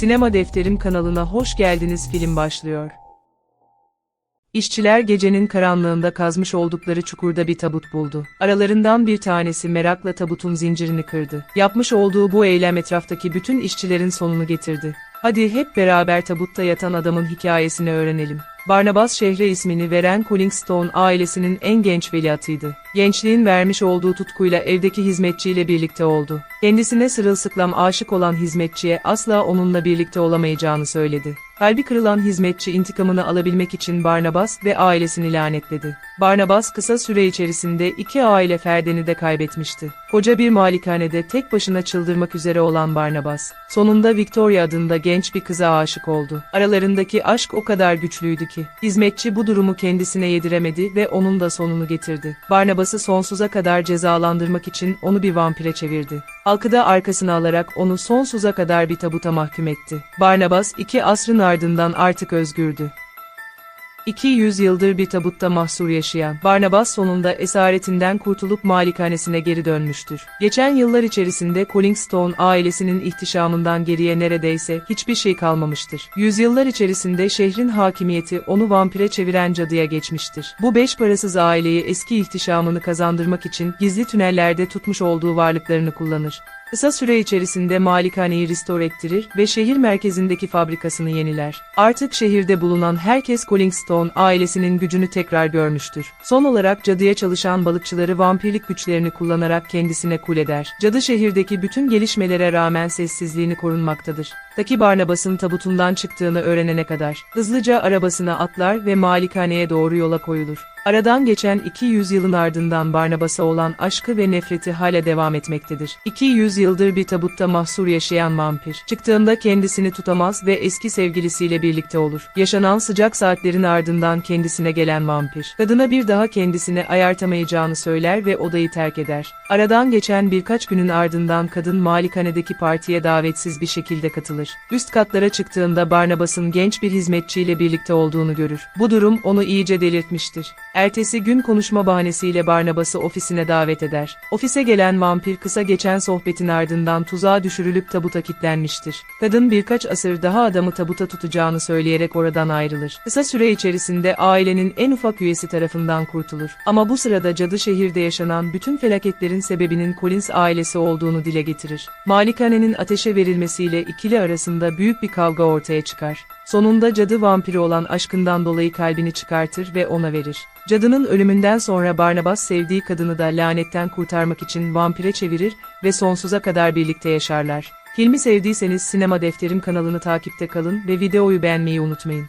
Sinema Defterim kanalına hoş geldiniz film başlıyor. İşçiler gecenin karanlığında kazmış oldukları çukurda bir tabut buldu. Aralarından bir tanesi merakla tabutun zincirini kırdı. Yapmış olduğu bu eylem etraftaki bütün işçilerin sonunu getirdi. Hadi hep beraber tabutta yatan adamın hikayesini öğrenelim. Barnabas şehre ismini veren Colling Stone ailesinin en genç veliahtıydı. Gençliğin vermiş olduğu tutkuyla evdeki hizmetçiyle birlikte oldu. Kendisine sırılsıklam aşık olan hizmetçiye asla onunla birlikte olamayacağını söyledi. Kalbi kırılan hizmetçi intikamını alabilmek için Barnabas ve ailesini lanetledi. Barnabas kısa süre içerisinde iki aile ferdeni de kaybetmişti. Koca bir malikanede tek başına çıldırmak üzere olan Barnabas, sonunda Victoria adında genç bir kıza aşık oldu. Aralarındaki aşk o kadar güçlüydü ki, hizmetçi bu durumu kendisine yediremedi ve onun da sonunu getirdi. Barnabas'ı sonsuza kadar cezalandırmak için onu bir vampire çevirdi. Halkı da arkasına alarak onu sonsuza kadar bir tabuta mahkum etti. Barnabas iki asrın ardından artık özgürdü. 200 yıldır bir tabutta mahsur yaşayan Barnabas sonunda esaretinden kurtulup malikanesine geri dönmüştür. Geçen yıllar içerisinde Colling Stone ailesinin ihtişamından geriye neredeyse hiçbir şey kalmamıştır. Yüzyıllar içerisinde şehrin hakimiyeti onu vampire çeviren cadıya geçmiştir. Bu beş parasız aileyi eski ihtişamını kazandırmak için gizli tünellerde tutmuş olduğu varlıklarını kullanır. Kısa süre içerisinde malikaneyi restore ettirir ve şehir merkezindeki fabrikasını yeniler. Artık şehirde bulunan herkes Colling Stone ailesinin gücünü tekrar görmüştür. Son olarak cadıya çalışan balıkçıları vampirlik güçlerini kullanarak kendisine kul eder. Cadı şehirdeki bütün gelişmelere rağmen sessizliğini korunmaktadır. Taki Barnabas'ın tabutundan çıktığını öğrenene kadar hızlıca arabasına atlar ve malikaneye doğru yola koyulur. Aradan geçen 200 yılın ardından Barnabas'a olan aşkı ve nefreti hala devam etmektedir. 200 yıldır bir tabutta mahsur yaşayan vampir, çıktığında kendisini tutamaz ve eski sevgilisiyle birlikte olur. Yaşanan sıcak saatlerin ardından kendisine gelen vampir, kadına bir daha kendisini ayartamayacağını söyler ve odayı terk eder. Aradan geçen birkaç günün ardından kadın malikanedeki partiye davetsiz bir şekilde katılır. Üst katlara çıktığında Barnabas'ın genç bir hizmetçiyle birlikte olduğunu görür. Bu durum onu iyice delirtmiştir. Ertesi gün konuşma bahanesiyle Barnabas'ı ofisine davet eder. Ofise gelen vampir kısa geçen sohbetin ardından tuzağa düşürülüp tabuta kilitlenmiştir. Kadın birkaç asır daha adamı tabuta tutacağını söyleyerek oradan ayrılır. Kısa süre içerisinde ailenin en ufak üyesi tarafından kurtulur. Ama bu sırada cadı şehirde yaşanan bütün felaketlerin sebebinin Collins ailesi olduğunu dile getirir. Malikanenin ateşe verilmesiyle ikili arasında büyük bir kavga ortaya çıkar. Sonunda cadı vampiri olan aşkından dolayı kalbini çıkartır ve ona verir. Cadının ölümünden sonra Barnabas sevdiği kadını da lanetten kurtarmak için vampire çevirir ve sonsuza kadar birlikte yaşarlar. Filmi sevdiyseniz Sinema Defterim kanalını takipte kalın ve videoyu beğenmeyi unutmayın.